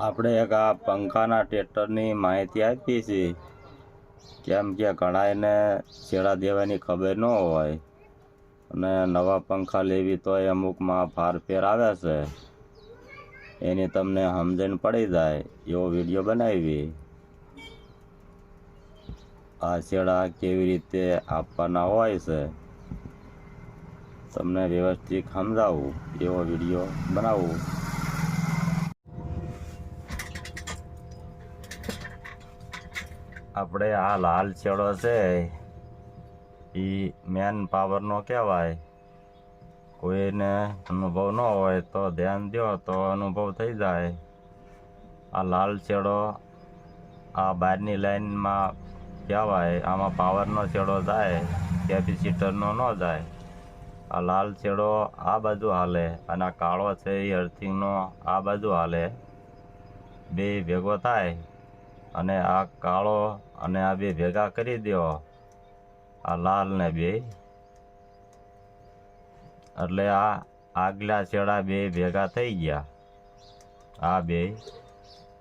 આપણે એક આ પંખાના ટ્રેક્ટરની માહિતી આપી છે કેમ કે ઘણાયને છેડા દેવાની ખબર ન હોય. અને નવા પંખા લેવી તોય અમુકમાં ફારફેર આવે છે. એની તમને સમજણ પડી જાય એવો વીડિયો બનાવી. આ છેડા કેવી રીતે આપવાના હોય છે. તમને વ્યવસ્થિત સમજાવું એવો વીડિયો બનાવું. આપણે આ લાલ છેડો છે એ મેન પાવરનો કહેવાય. કોઈને અનુભવ ન હોય તો ધ્યાન દો, તો અનુભવ થઈ જાય. આ લાલ છેડો આ બહારની લાઈનમાં કહેવાય, આમાં પાવરનો છેડો જાય કેપેસિટરનો ન જાય. આ લાલ છેડો આ બાજુ હાલે અને આ કાળો છે એ અર્થિંગનો આ બાજુ હાલે. બે ભેગો થાય અને આ કાળો અને આ બે ભેગા કરી દો આ લાલ ને બે. એટલે આ આગલા છેડા બે ભેગા થઈ ગયા. આ બે.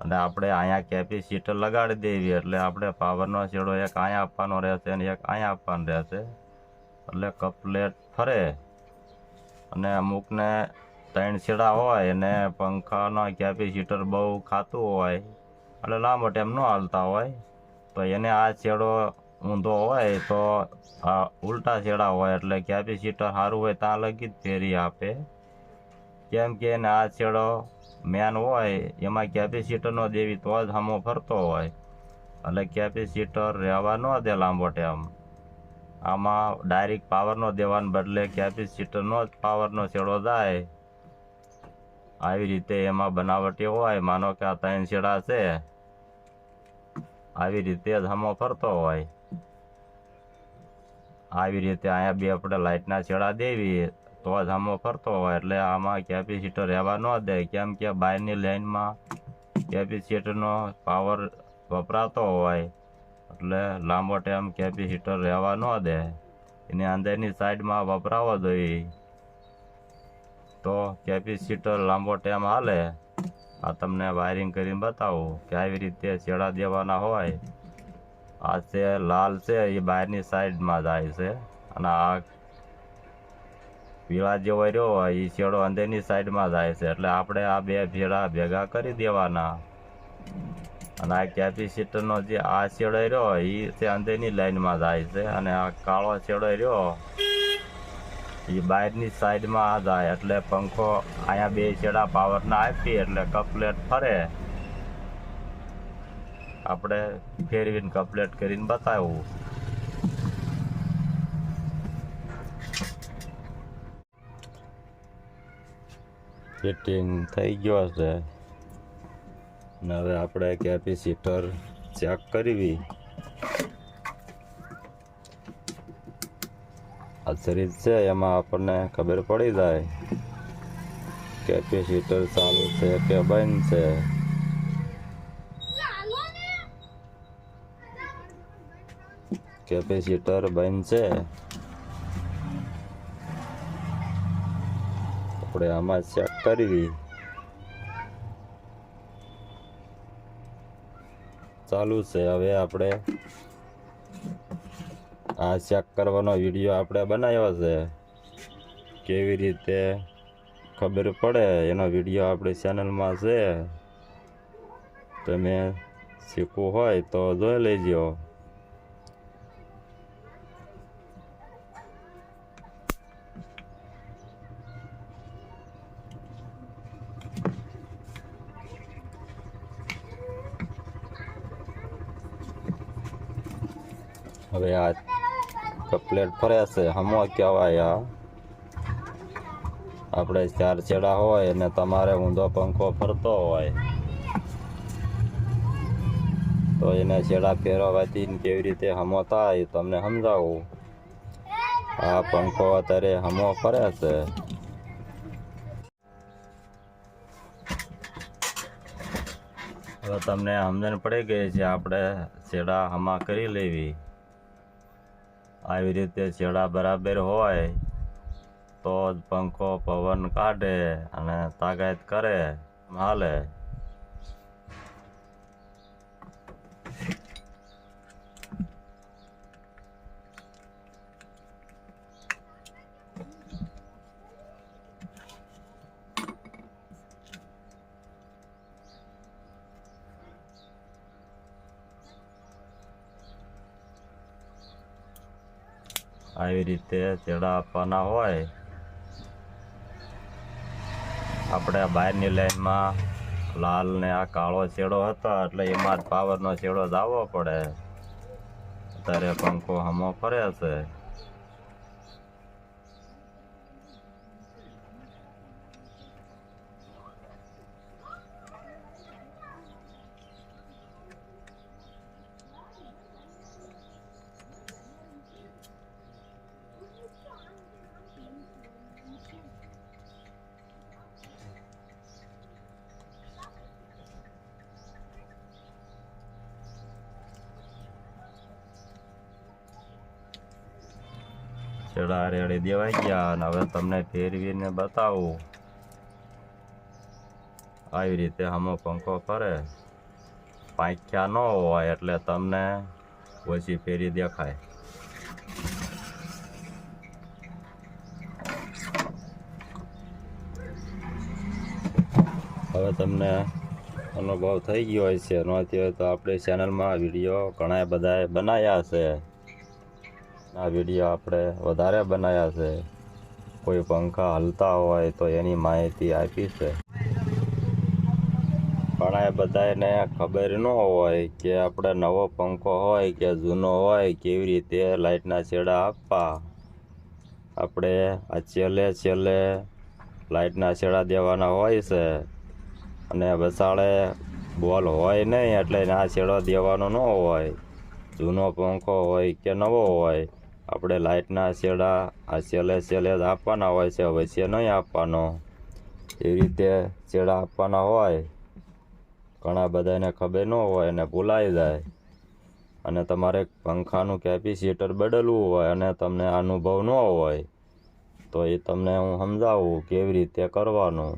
અને આપણે અહીંયા કેપેસિટર લગાડી દેવી, એટલે આપણે પાવરનો છેડો એક અહીંયા આપવાનો રહેશે અને એક અહીંયા આપવાનો રહેશે. એટલે કપલેટ ફરે. અને અમુકને ત્રણ છેડા હોય અને પંખાનો કેપેસિટર બહુ ખાતું હોય, એટલે લાંબો ટાઈમ ન હાલતા હોય. તો એને આ છેડો ઊંધો હોય તો આ ઉલટા છેડા હોય, એટલે કેપેસિટર સારું હોય ત્યાં લગી જ ફેરી આપે. કેમ કે એને આ છેડો મેન હોય, એમાં કેપેસિટરનો દેવી તો જ હમો ફરતો હોય. એટલે કેપેસિટર રહેવા ન દે લાંબો ટાઈમ આમાં ડાયરેક્ટ પાવરનો દેવાને બદલે કેપેસિટરનો જ પાવરનો છેડો જાય. આવી રીતે એમાં બનાવટી હોય, માનો કે આ ત્રણ છેડા છે. આવી રીતે જ હમો હોય. આવી રીતે અહીંયા બે આપણે લાઇટના છેડા દેવી તો જ હમો ફરતો હોય. એટલે આમાં કેપેસિટર રહેવા ન દે. કેમ કે બહારની લાઇનમાં કેપેસિટરનો પાવર વપરાતો હોય. એટલે લાંબો ટાઈમ કેપેસિટર રહેવા ન દે. એની અંદરની સાઈડમાં વપરાવો જોઈએ. તો કેપેસિટર લાંબો ટાઈમ હાલે. આ તમને વાયરિંગ કરીને બતાવું કે આવી રીતે છેડા દેવાના હોય. આ છે, લાલ છે, એ બહારની સાઈડમાં જાય છે. અને આ પીળા જેવો રહ્યો હોય, એ છેડો અંદરની સાઈડમાં જાય છે. એટલે આપણે આ બે ભેડા ભેગા કરી દેવાના. અને આ કેપેસિટરનો જે આ છેડો રહ્યો એ તે અંદરની લાઈનમાં જાય છે. અને આ કાળો છેડો રહ્યો એ બહારની સાઈડમાં આ જાય એટલે પંખો અહીંયા બે છેડા પાવરના આપીએ એટલે કપલેટ ફરે. આપણે ફેરવીને કપલેટ કરીને બતાવવું ફિટિંગ થઈ ગયો છે. અને હવે આપણે કેપેસિટર ચેક કરવી. આ છે એમાં આપણને ખબર પડી જાય કેપેસિટર ચાલુ છે કે બંધ છે. કેપેસિટર બંધ છે. આપણે આમાં ચેક કરવી. ચાલુ છે. હવે આપણે આ ચેક કરવાનો વીડિયો આપણે બનાવ્યો છે. કેવી રીતે ખબર પડે? એનો વીડિયો આપણી ચેનલમાં છે. તમે શીખવું હોય તો જોઈ લેજો. હવે આ કપલેટ ફરે છે. હમો કહેવાય આ. આપણે ચાર છેડા હોય અને તમારે ઊંધો પંખો ફરતો હોય. તો એને છેડા ફેરવવાથી કેવી રીતે હમો થાય તમને સમજાવું. આ પંખો અત્યારે હમો ફરે છે. હવે તમને સમજણ પડી ગઈ છે, આપણે છેડા હમા કરી લેવી. આવી રીતે છેડા બરાબર હોય તો જ પંખો પવન કાઢે અને તાકાત કરે હાલે. આવી રીતે ચેડા આપવાના હોય, આપણે બહારની લાઈનમાં લાલ ને આ કાળો ચેડો હતો, એટલે એમાં જ પાવરનો ચેડો જ આવવો પડે. અત્યારે પંખો હમો ફરે છે. છેડા રેડી દેવાઈ ગયા અને હવે તમને ફેરવીને બતાવું. આવી રીતે હમો પંખો ફરે. પાંખ્યા ન હોય એટલે તમને ઓછી ફેરી દેખાય. હવે તમને અનુભવ થઈ ગયો હોય છે ન હોય તો આપણે ચેનલમાં વીડિયો ઘણા બધાએ બનાવ્યા છે આ વીડિયો આપણે વધારે બનાવ્યા છે. કોઈ પંખા હલતા હોય તો એની માહિતી આપી છે. પણ એ બધાને ખબર ન હોય કે આપણે નવો પંખો હોય કે જૂનો હોય કેવી રીતે લાઇટના છેડા આપવા. આપણે આ છેલ્લે છેલ્લે લાઇટના છેડા દેવાના હોય છે. અને વસાળે બોલ હોય નહીં એટલે આ છેડો દેવાનો ન હોય. જૂનો પંખો હોય કે નવો હોય. આપણે લાઇટના છેડા આ છેલ્લે છેલ્લે જ આપવાના હોય છે, હવે છે નહીં આપવાનો. એ રીતે છેડા આપવાના હોય, ઘણા બધાને ખબર ન હોય અને ભૂલાઈ જાય. અને તમારે પંખાનું કેપેસિટર બદલવું હોય અને તમને અનુભવ ન હોય, તો એ તમને હું સમજાવું કેવી રીતે કરવાનું.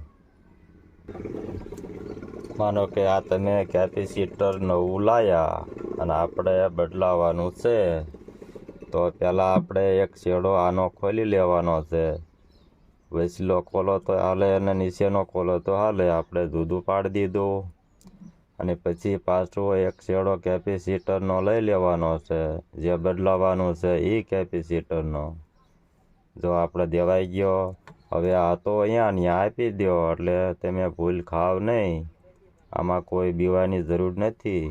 માનો કે આ તમે કેપેસિટર નવું લાયા અને આપણે બદલાવાનું છે. તો પહેલાં આપણે એક છેડો આનો ખોલી લેવાનો છે. વચલો ખોલો તો હાલે અને નીચેનો ખોલો તો હાલે. આપણે જુદું પાડી દીધું. અને પછી પાછો એક છેડો કેપેસિટરનો લઈ લેવાનો છે. જે બદલાવાનો છે એ કેપેસિટરનો. જો આપણે દેવાઈ ગયો. હવે આ તો અહીંયા ત્યાં આપી દો એટલે તમે ભૂલ ખાવ નહીં. આમાં કોઈ બીવાની જરૂર નથી.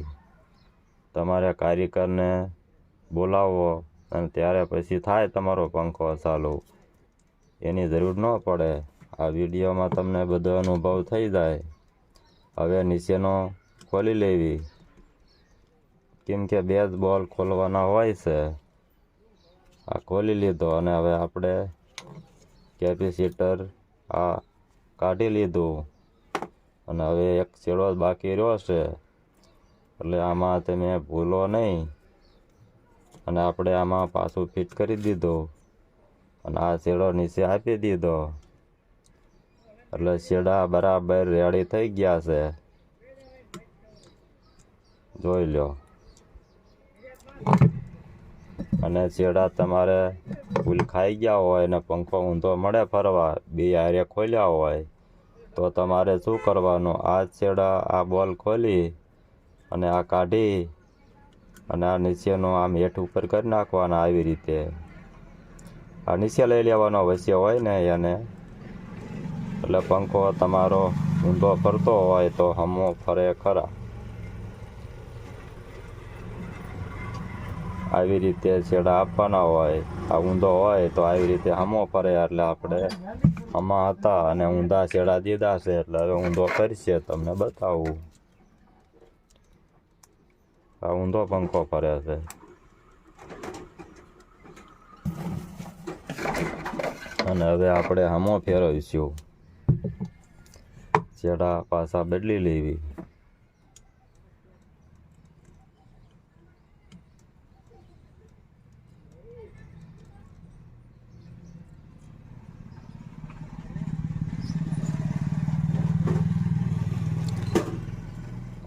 તમારે કારીગરને બોલાવો. અને ત્યારે પછી થાય તમારો પંખો ચાલુ. એની જરૂર ન પડે. આ વિડીયોમાં તમને બધો અનુભવ થઈ જાય. હવે નીચેનો ખોલી લેવી. કેમ કે બે જ બોલ ખોલવાના હોય છે. આ ખોલી લીધો અને હવે આપણે કેપેસિટર આ કાઢી લીધું. અને હવે એક છેડો બાકી રહ્યો છે. એટલે આમાં તમે ભૂલો નહીં. અને આપણે આમાં પાછું ફિટ કરી દીધું. અને આ શેડો નીચે આપી દીધો. એટલે શેડા બરાબર રેડી થઈ ગયા છે. જોઈ લો. અને શેડા તમારે ફૂલ ખાઈ ગયા હોય અને પંખો ઊંધો મળે ફરવા, બે હારે ખોલ્યા હોય, તો તમારે શું કરવાનું? આ છેડા આ બોલ ખોલી અને આ કાઢી અને આ નીચેનો આમ હેઠ ઉપર કરી નાખવાના આવી રીતે. આ નીચે લઈ લેવાનો વચ્ચે હોય ને એને. એટલે પંખો તમારો ઊંધો ફરતો હોય તો હમો ફરે ખરા. આવી રીતે છેડા આપવાના હોય, આ ઊંધો હોય તો આવી રીતે હમો ફરે એટલે આપણે હમા હતા અને ઊંધા છેડા દીધા છે એટલે હવે ઊંધો કરશે, તમને બતાવું. આ ઊંધો પંખો ફરે છે અને હવે આપણે હમો ફેરવીશું છેડા પાછા બદલી લેવી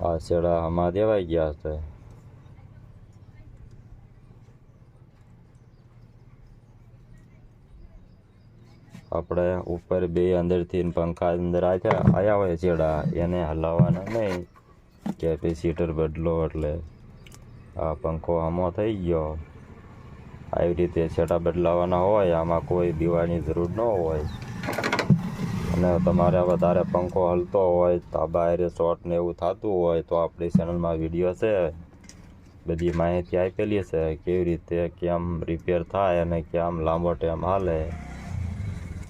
આ છેડા આમાં દેવાઈ ગયા છે આપણે ઉપર બે અંદરથી પંખા અંદર આવ્યા આવ્યા હોય છેડા એને હલાવવાના નહીં. કેપેસિટર બદલો એટલે આ પંખો આમો થઈ ગયો. આવી રીતે છેડા બદલાવાના હોય. આમાં કોઈ દીવાની જરૂર ન હોય. અને તમારે વધારે પંખો હલતો હોય તાબા હારે શોર્ટ ને એવું થતું હોય તો આપણી ચેનલમાં વીડિયો છે. બધી માહિતી આપેલી છે. કેવી રીતે, કેમ રિપેર થાય અને કેમ લાંબો ટાઈમ હાલે.